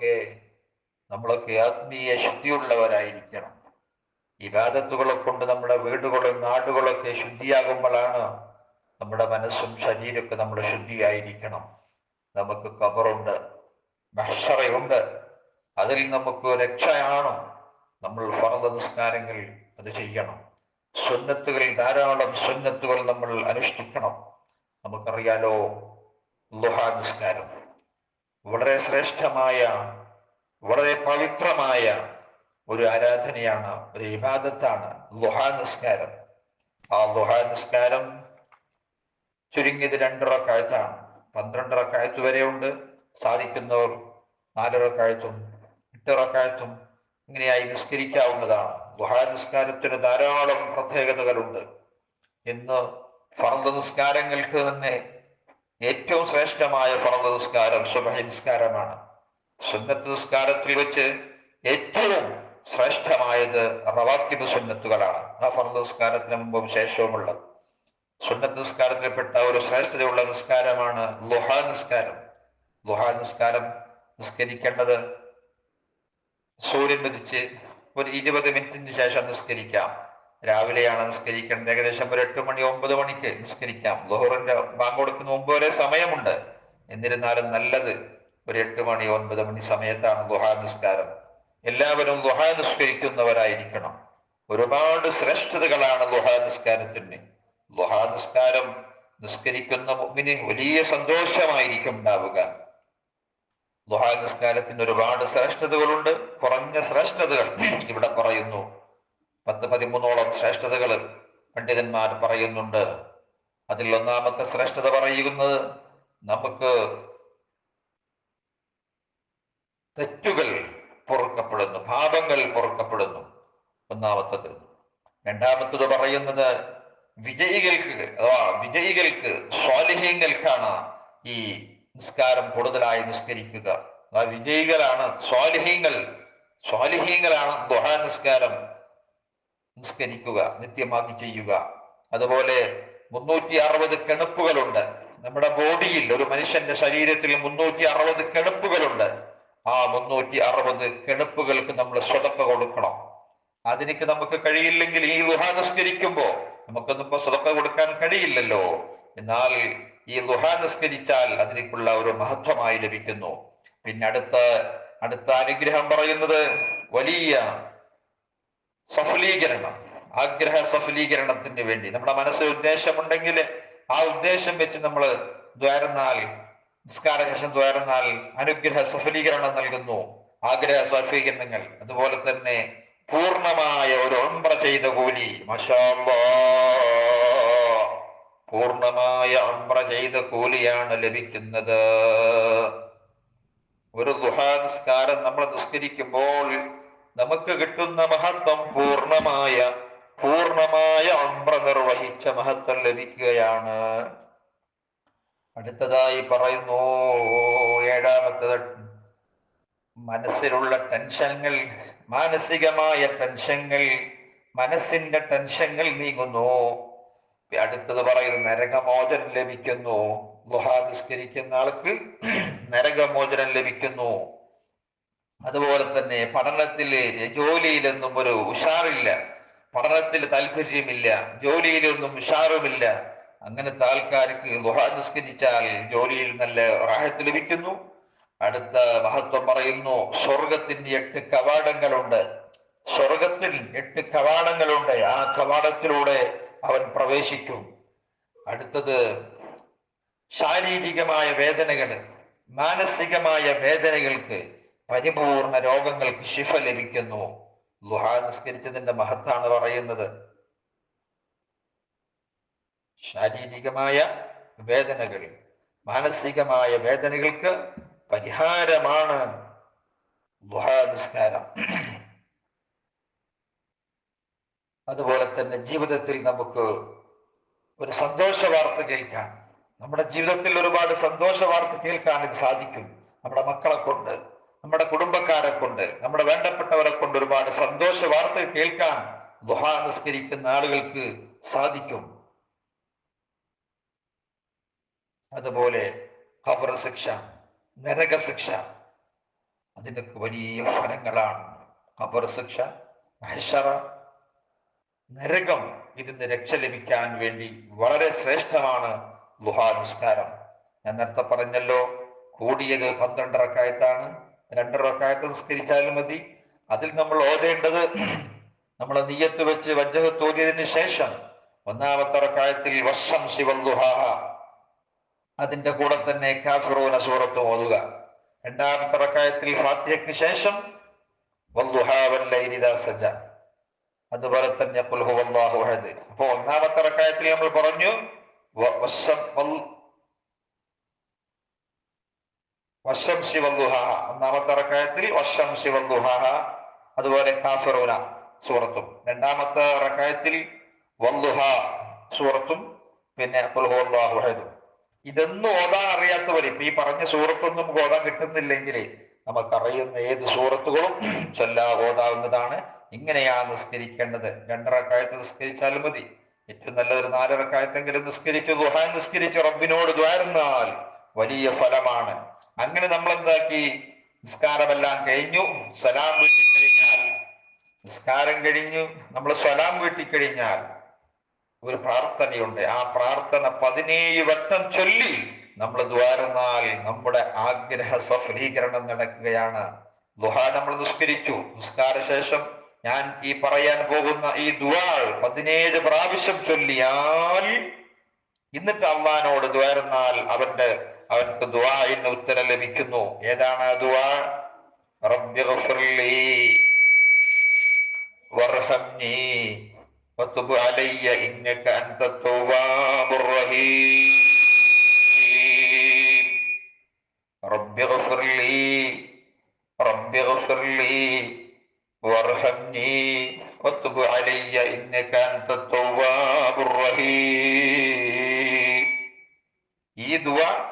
നമ്മളൊക്കെ നമ്മളൊക്കെ ആത്മീയ ശുദ്ധിയുള്ളവരായിരിക്കണം. ഇബാദത്തുകളെ കൊണ്ട് നമ്മുടെ വീടുകളും നാടുകളൊക്കെ ശുദ്ധിയാകുമ്പോഴാണ് നമ്മുടെ മനസ്സും ശരീരമൊക്കെ നമ്മൾ ശുദ്ധിയായിരിക്കണം. നമുക്ക് കബറുണ്ട് മഹ്ഷറയുണ്ട് അതിൽ നമുക്ക് രക്ഷയാണ്? നമ്മൾ ഫറദ നിസ്കാരങ്ങൾ അത് ചെയ്യണം. സുന്നത്തുകൾ ധാരാളം സുന്നത്തുകൾ നമ്മൾ അനുഷ്ഠിക്കണം. നമുക്കറിയാലോ ലുഹാ നിസ്കാരം. വളരെ ശ്രേഷ്ഠമായ വളരെ പവിത്രമായ ഒരു ആരാധനയാണ് ഒരു ഇബാദത്താണ് ലുഹാ നിസ്കാരം. ആ ലുഹാ നിസ്കാരം ചുരുങ്ങിയത് പന്ത്രണ്ടിറക്കായത്ത് വരെ ഉണ്ട് സാധിക്കുന്നവർ നാലിറക്കായത്തും എട്ടിറക്കായത്തും ഇങ്ങനെയായി നിസ്കരിക്കാവുന്നതാണ്. ലുഹാ നിസ്കാരത്തിന് ധാരാളം പ്രത്യേകതകളുണ്ട്. ഇന്ന് ഫറദ് നിസ്കാരങ്ങൾക്ക് തന്നെ ഏറ്റവും ശ്രേഷ്ഠമായ ഫറദ് നിസ്കാരം സുബഹി നിസ്കാരമാണ് സുന്നത്ത് നിസ്കാരത്തിൽ വെച്ച് ഏറ്റവും ശ്രേഷ്ഠമായത് റവാക്കിബ് സുന്നത്തുകളാണ്. ആ ഫറദ് നിസ്കാരത്തിന് മുമ്പും ശേഷവുമുള്ളത്. സുന്നത്ത് നിസ്കാരത്തിൽപ്പെട്ട ഒരു ശ്രേഷ്ഠതയുള്ള നിസ്കാരമാണ് ലുഹാ നിസ്കാരം. ലുഹാ നിസ്കാരം നിസ്കരിക്കേണ്ടത് സൂര്യൻ ഉദിച്ച് ഒരു ഇരുപത് മിനിറ്റിന് ശേഷം നിസ്കരിക്കാം. രാവിലെയാണ് നിസ്കരിക്കേണ്ടത്. ഏകദേശം ഒരു എട്ട് മണി ഒമ്പത് മണിക്ക് നിസ്കരിക്കാം. ലോഹറിന്റെ ബാങ്ക് കൊടുക്കുന്ന മുമ്പ് വരെ സമയമുണ്ട്. എന്നിരുന്നാലും നല്ലത് ഒരു എട്ട് മണി ഒൻപത് മണി സമയത്താണ് ദുഹാ നിസ്കാരം. എല്ലാവരും ദുഹാ നിസ്കരിക്കുന്നവരായിരിക്കണം. ഒരുപാട് ശ്രേഷ്ഠതകളാണ് ദുഹാ നിസ്കാരത്തിന്. ദുഹാ നിസ്കാരം നിസ്കരിക്കുന്ന മുമ്പിന് വലിയ സന്തോഷമായിരിക്കും ഉണ്ടാവുക. ദുഹാ നിസ്കാരത്തിന് ഒരുപാട് ശ്രേഷ്ഠതകളുണ്ട്. കുറഞ്ഞ ശ്രേഷ്ഠതകൾ ഇവിടെ പറയുന്നു. പത്ത് പതിമൂന്നോളം ശ്രേഷ്ഠതകൾ പണ്ഡിതന്മാർ പറയുന്നുണ്ട്. അതിൽ ഒന്നാമത്തെ ശ്രേഷ്ഠത പറയുന്നത് നമുക്ക് തെറ്റുകൾ പൊറുക്കപ്പെടുന്നു പാപങ്ങൾ പൊറുക്കപ്പെടുന്നു. ഒന്നാമത്തത്. രണ്ടാമത്തത് പറയുന്നത് വിജയികൾക്ക് അഥവാ വിജയികൾക്ക് സ്വാലിഹ്യങ്ങൾക്കാണ് ഈ നിസ്കാരം കൂടുതലായി നിസ്കരിക്കുക. വിജയികളാണ് സ്വാലിഹ്യങ്ങൾ സ്വാലിഹ്യങ്ങളാണ് ദുഹാ നിസ്കാരം നിസ്കരിക്കുക നിത്യമാക്കി ചെയ്യുക. അതുപോലെ മുന്നൂറ്റി അറുപത് കെണുപ്പുകളുണ്ട്. നമ്മുടെ ബോഡിയിൽ ഒരു മനുഷ്യന്റെ ശരീരത്തിൽ മുന്നൂറ്റി അറുപത് കെണുപ്പുകളുണ്ട്. ആ മുന്നൂറ്റി അറുപത് കെണുപ്പുകൾക്ക് നമ്മൾ സ്വതക്ക കൊടുക്കണം. അതിനൊക്കെ നമുക്ക് കഴിയില്ലെങ്കിൽ ഈ ലുഹ നിസ്കരിക്കുമ്പോ നമുക്കൊന്നും സ്വതക്ക കൊടുക്കാൻ കഴിയില്ലല്ലോ. എന്നാൽ ഈ ലുഹ നിസ്കരിച്ചാൽ അതിനേക്കുള്ള ഒരു മഹത്വമായി ലഭിക്കുന്നു. പിന്നെ അടുത്ത അടുത്ത അനുഗ്രഹം പറയുന്നത് വലിയ സഫലീകരണം ആഗ്രഹ സഫലീകരണത്തിന് വേണ്ടി. നമ്മുടെ മനസ്സിൽ ഉദ്ദേശമുണ്ടെങ്കിൽ ആ ഉദ്ദേശം വെച്ച് നമ്മൾ ദ്വാരനാൽ നിസ്കാര ശേഷം ദ്വാരന്നാൽ അനുഗ്രഹ സഫലീകരണം നൽകുന്നു. ആഗ്രഹ സഫലീകരണങ്ങൾ. അതുപോലെ തന്നെ പൂർണമായ ഒരു ഒമ്പ്ര ചെയ്ത കൂലി. പൂർണമായ ഒമ്പ്ര ചെയ്ത കൂലിയാണ് ലഭിക്കുന്നത്. ഒരു ദുഹാ നിസ്കാരം നമ്മൾ നിസ്കരിക്കുമ്പോൾ നമുക്ക് കിട്ടുന്ന മഹത്വം പൂർണമായ പൂർണമായ അമ്ര നിർവഹിച്ച മഹത്വം ലഭിക്കുകയാണ്. അടുത്തതായി പറയുന്നു ഏഴാമത്തെ മനസ്സിലുള്ള ടെൻഷനുകൾ മാനസികമായ ടെൻഷനുകൾ മനസ്സിന്റെ ടെൻഷനുകൾ നീങ്ങുന്നു. അടുത്തത് പറയുന്നു നരകമോചനം ലഭിക്കുന്നു. ലുഹാ നിസ്കരിക്കുന്ന ആൾക്ക് നരകമോചനം ലഭിക്കുന്നു. അതുപോലെ തന്നെ പഠനത്തിൽ ജോലിയിലൊന്നും ഒരു ഉഷാറില്ല. പഠനത്തിൽ താല്പര്യമില്ല ജോലിയിലൊന്നും ഉഷാറുമില്ല. അങ്ങനെ ആൾക്കാർക്ക് ദുഹാ നിസ്കരിച്ചാൽ ജോലിയിൽ നല്ല റാഹത്ത് ലഭിക്കുന്നു. അടുത്ത മഹത്വം പറയുന്നു സ്വർഗത്തിന്റെ എട്ട് കവാടങ്ങളുണ്ട്. സ്വർഗത്തിൽ എട്ട് കവാടങ്ങളുണ്ട്. ആ കവാടത്തിലൂടെ അവൻ പ്രവേശിക്കും. അടുത്തത് ശാരീരികമായ വേദനകൾ മാനസികമായ വേദനകൾക്ക് പരിപൂർണ രോഗങ്ങൾക്ക് ശിഫ ലഭിക്കുന്നു. ലുഹാ നിസ്കരിച്ചതിന്റെ മഹത്താണ് പറയുന്നത്. ശാരീരികമായ വേദനകൾ മാനസികമായ വേദനകൾക്ക് പരിഹാരമാണ് ലുഹാ നിസ്കാരം. അതുപോലെ തന്നെ ജീവിതത്തിൽ നമുക്ക് ഒരു സന്തോഷ വാർത്ത കേൾക്കാം. നമ്മുടെ ജീവിതത്തിൽ ഒരുപാട് സന്തോഷ വാർത്ത കേൾക്കാൻ ഇത് സാധിക്കും. നമ്മുടെ മക്കളെ കൊണ്ട് നമ്മുടെ കുടുംബക്കാരെ കൊണ്ട് നമ്മുടെ വേണ്ടപ്പെട്ടവരെ കൊണ്ട് ഒരുപാട് സന്തോഷ വാർത്ത കേൾക്കാൻ ദുഹ നിസ്കരിക്കുന്ന ആളുകൾക്ക് സാധിക്കും. അതുപോലെ ഖബർ ശിക്ഷ നരക ശിക്ഷ അതിനൊക്കെ വലിയ ഫലങ്ങളാണ്. ഖബർ ശിക്ഷ നരകം ഇതിന് രക്ഷ ലഭിക്കാൻ വേണ്ടി വളരെ ശ്രേഷ്ഠമാണ് ഗുഹാനുസ്കാരം ഞാൻ നേരത്തെ പറഞ്ഞല്ലോ കൂടിയത് പന്ത്രണ്ട് റക്കായത്താണ് രണ്ട് റക്കായത്ത് നിസ്കരിച്ചാലും മതി. അതിൽ നമ്മൾ ഓതേണ്ടത് നമ്മൾ നീയത്ത് വെച്ച് വജ്ജഹത്ത് ഓതിയതിന് ശേഷം ഒന്നാമത്തെ റക്കായത്തിൽ വർഷം ശിവല്ലുഹാഹ അതിന്റെ കൂടെ തന്നെ കാഫിറൂന സൂറത്ത് ഓതുക. രണ്ടാമത്തെ റക്കായത്തിൽ ഫാത്തിഹയ്ക്ക് ശേഷം സജ. അതുപോലെ തന്നെ അപ്പൊ ഒന്നാമത്തെ റക്കായത്തിൽ നമ്മൾ പറഞ്ഞു വശം ശിവല്ലുഹാഹ ഒന്നാമത്തെ റക്കായത്തിൽ വശം ശിവല്ലുഹാഹ അതുപോലെ കാഫറൂന സൂറത്തും. രണ്ടാമത്തെ റക്കായത്തിൽ വല്ലുഹ സൂറത്തും. പിന്നെ അഹദും. ഇതൊന്നും ഓതാൻ അറിയാത്തവർ ഇപ്പൊ ഈ പറഞ്ഞ സൂറത്തൊന്നും നമുക്ക് ഓതാൻ കിട്ടുന്നില്ലെങ്കിൽ നമുക്കറിയുന്ന ഏത് സൂറത്തുകളും ചൊല്ലാ ഓതാവുന്നതാണ്. ഇങ്ങനെയാണ് നിസ്കരിക്കേണ്ടത്. രണ്ടറക്കായത്ത് നിസ്കരിച്ചാലും മതി. ഏറ്റവും നല്ലൊരു നാലരക്കായത്തെങ്കിലും നിസ്കരിച്ചു. ദുഹാൻ നിസ്കരിച്ച് റബ്ബിനോട് ദ്വാരുന്നാൽ വലിയ ഫലമാണ്. അങ്ങനെ നമ്മൾ എന്താക്കി നിസ്കാരമെല്ലാം കഴിഞ്ഞു. സലാം വീട്ടിക്കഴിഞ്ഞാൽ നിസ്കാരം കഴിഞ്ഞു. നമ്മൾ സലാം വീട്ടിക്കഴിഞ്ഞാൽ ഒരു പ്രാർത്ഥനയുണ്ട്. ആ പ്രാർത്ഥന പതിനേഴ് വട്ടം ചൊല്ലി നമ്മൾ ദ്വാരന്നാൽ നമ്മുടെ ആഗ്രഹ സഫലീകരണം നടക്കുകയാണ്. ദുഹ നമ്മൾ നിസ്കരിച്ചു. നിസ്കാര ശേഷം ഞാൻ ഈ പറയാൻ പോകുന്ന ഈ ദുവാൾ പതിനേഴ് പ്രാവശ്യം ചൊല്ലിയാൽ എന്നിട്ട് അള്ളഹാനോട് ദ്വാരന്നാൽ അവന്റെ അവർക്ക് ദുവായിൽ ഉത്തരം ലഭിക്കുന്നു. ഏതാണ് ആ ദുവാ അലയ്യ ഇന്നക അലയ്യ ഇന്നക ഈ ദുആ